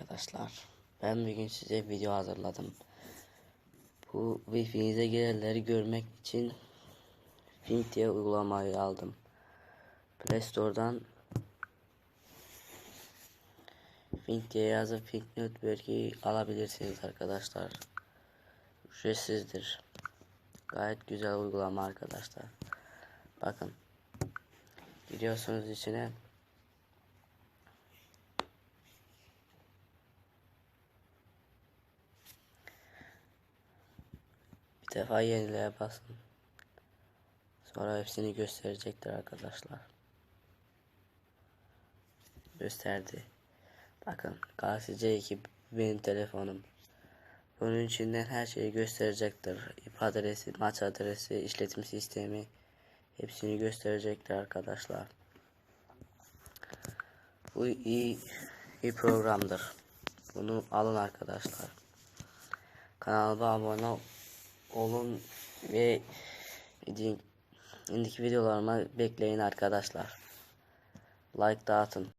arkadaşlar. Ben bugün size video hazırladım. Bu Wi-Fi'nize girenleri görmek için Fink uygulamayı aldım. Play Store'dan Fink diye yazıp Fink Network'i alabilirsiniz arkadaşlar. Ücretsizdir. Gayet güzel uygulama arkadaşlar. Bakın. Giriyorsunuz içine. Defa yenileye basın. Sonra hepsini gösterecektir arkadaşlar. Gösterdi. Bakın Galaxy C2 benim telefonum. Bunun içinden her şeyi gösterecektir. IP adresi, maç adresi, işletim sistemi hepsini gösterecektir arkadaşlar. Bu iyi, iyi programdır. Bunu alın arkadaşlar. Kanalıma abone olun ve indiki videolarıma bekleyin arkadaşlar. Like dağıtın.